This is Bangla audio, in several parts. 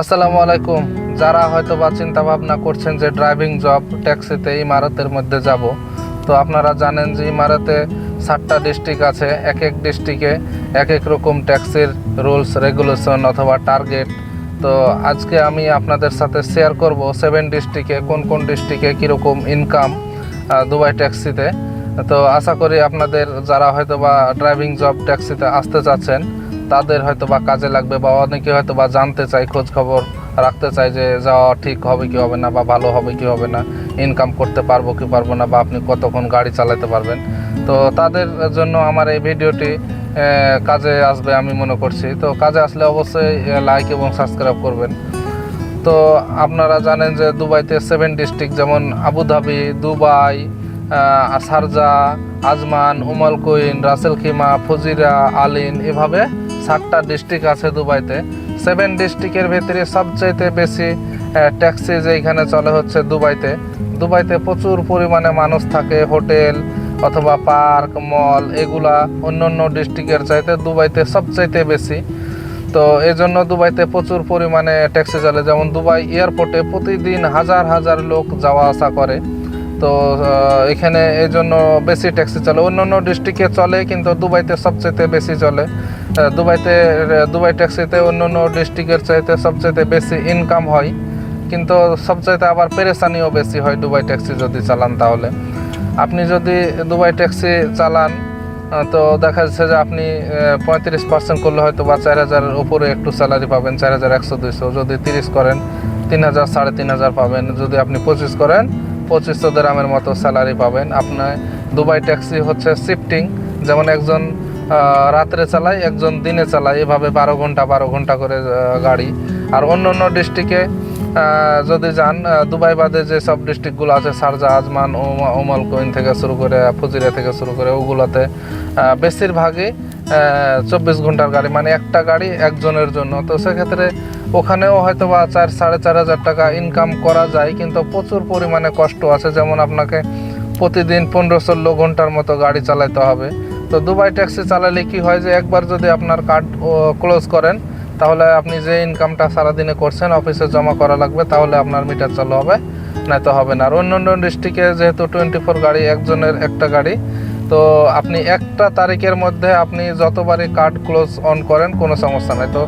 আসসালামু আলাইকুম। যারা হয়তো বা চিন্তা ভাবনা করছেন যে ড্রাইভিং জব ট্যাক্সিতে ইমারতের মধ্যে যাব, তো আপনারা জানেন যে ইমারতে সাতটা ডিস্ট্রিক্ট আছে, এক এক ডিস্ট্রিক্টে এক এক রকম ট্যাক্সির রুলস, রেগুলেশন অথবা টার্গেট। তো আজকে আমি আপনাদের সাথে শেয়ার করব সেভেন ডিস্ট্রিক্টে কোন কোন ডিস্ট্রিক্টে কীরকম ইনকাম দুবাই ট্যাক্সিতে। তো আশা করি আপনাদের যারা হয়তো বা ড্রাইভিং জব ট্যাক্সিতে আসতে চাচ্ছেন তাদের হয়তো বা কাজে লাগবে বা অনেকে হয়তো বা জানতে চায়, খোঁজ খবর রাখতে চায় যে যাওয়া ঠিক হবে কি হবে না বা ভালো হবে কি হবে না ইনকাম করতে পারব কি পারব না বা আপনি কতক্ষণ গাড়ি চালাতে পারবেন। তো তাদের জন্য আমার এই ভিডিওটি কাজে আসবে আমি মনে করছি। তো কাজে আসলে অবশ্যই লাইক এবং সাবস্ক্রাইব করবেন। তো আপনারা জানেন যে দুবাইতে সেভেন ডিস্ট্রিক্ট যেমন Abu Dhabi Dubai Sharjah Ajman Umm al Quwain Ras al Khaimah Fujairah Al Ain এভাবে সাতটা ডিস্ট্রিক্ট আছে দুবাইতে। সেভেন ডিস্ট্রিক্টের ভিতরে সবচাইতে বেশি ট্যাক্সি যে যেখানে চলে হচ্ছে দুবাইতে। দুবাইতে প্রচুর পরিমাণে মানুষ থাকে, হোটেল অথবা পার্ক, মল, এগুলা অন্য অন্য ডিস্ট্রিক্টের চাইতে দুবাইতে সবচাইতে বেশি। তো এই জন্য দুবাইতে প্রচুর পরিমাণে ট্যাক্সি চলে। যেমন দুবাই এয়ারপোর্টে প্রতিদিন হাজার হাজার লোক যাওয়া আসা করে। তো এখানে এই জন্য বেশি ট্যাক্সি চলে। অন্য অন্য ডিস্ট্রিক্টে চলে, কিন্তু দুবাইতে সবচেয়ে বেশি চলে। দুবাইতে দুবাই ট্যাক্সিতে অন্য অন্য ডিস্ট্রিক্টের চাইতে সবচেয়ে বেশি ইনকাম হয়। কিন্তু সবচাইতে আবার পেরেশানিও বেশি হয় দুবাই ট্যাক্সি যদি চালান তাহলে। আপনি যদি দুবাই ট্যাক্সি চালান তো দেখা যাচ্ছে যে আপনি পঁয়ত্রিশ পার্সেন্ট করলে হয়তো বা চার হাজারের উপরে একটু স্যালারি পাবেন, চার হাজার একশো দুইশো। যদি তিরিশ করেন, তিন হাজার, সাড়ে তিন হাজার পাবেন। যদি আপনি পঁচিশ করেন, পঁচিশশো দেরামের মতো স্যালারি পাবেন। আপনার দুবাই ট্যাক্সি হচ্ছে শিফটিং যেমন একজন রাত্রে চালায়, একজন দিনে চালায়। এভাবে বারো ঘণ্টা বারো ঘণ্টা করে গাড়ি। আর অন্য অন্য ডিস্ট্রিক্টে যদি যান দুবাই বাদে যে সব ডিস্ট্রিক্টগুলো আছে, সারজা, আজমান ওমা- ওমল কোইন থেকে শুরু করে, ফুজিরা থেকে শুরু করে, ওগুলোতে বেশিরভাগই চব্বিশ ঘণ্টার গাড়ি। মানে একটা গাড়ি একজনের জন্য। তো সেক্ষেত্রে ওখানেও হয়তো বা চার, সাড়ে চার হাজার টাকা ইনকাম করা যায়, কিন্তু প্রচুর পরিমাণে কষ্ট আছে। যেমন আপনাকে প্রতিদিন পনেরো, ষোলো ঘণ্টার মতো গাড়ি চালাতে হবে। তো দুবাই ট্যাক্সি চালালে কি হয় যে একবার যদি আপনার কার্ড ক্লোজ করেন, তাহলে আপনি যে ইনকামটা সারাদিনে করছেন অফিসে জমা করা লাগবে, তাহলে আপনার মিটার চালু হবে, নয়তো হবে না। আর অন্য অন্য ডিস্ট্রিক্টে যেহেতু টোয়েন্টি ফোর গাড়ি, একজনের একটা গাড়ি, তো আপনি একটা তারিখের মধ্যে আপনি যতবারই কার্ড ক্লোজ অন করেন, কোনো সমস্যা নাই। তো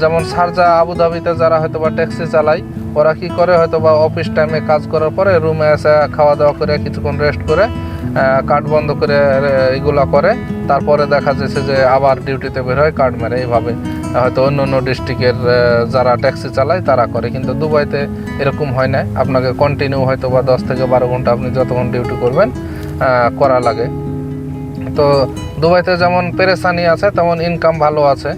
যেমন শারজা আবুধাবিতে যারা হয়তো বা ট্যাক্সি চালায়, ওরা কি করে হয়তো বা অফিস টাইমে কাজ করার পরে রুমে এসে খাওয়া দাওয়া করে, কিছুক্ষণ রেস্ট করে কার্ড বন্ধ করে এগুলো করে, তারপরে দেখা যাচ্ছে যে আবার ডিউটিতে বের হয় কার্ড মেরে এইভাবে। হয়তো অন্য অন্য ডিস্ট্রিক্টের যারা ট্যাক্সি চালায়, তারা করে। কিন্তু দুবাইতে এরকম হয় না। আপনাকে কন্টিনিউ হয়তো বা দশ থেকে বারো ঘণ্টা আপনি যতক্ষণ ডিউটি করবেন করা লাগে। তো দুবাইতে যেমন পেরেশানি আছে, তেমন ইনকাম ভালো আছে।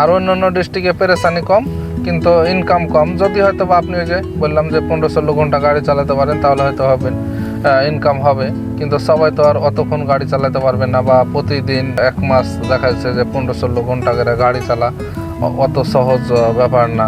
আর অন্য অন্য ডিস্ট্রিক্টে পেরেশানি কম, কিন্তু ইনকাম কম। যদি হয়তো বা আপনি ওই যে বললাম যে পনেরো ষোলো ঘণ্টা গাড়ি চালাতে পারেন, তাহলে হয়তো হবে ইনকাম হবে। কিন্তু সবাই তো আর অতক্ষণ গাড়ি চালাতে পারবে না বা প্রতিদিন এক মাস দেখা যাচ্ছে যে পনেরো ষোলো ঘণ্টা করে গাড়ি চালা অত সহজ ব্যাপার না।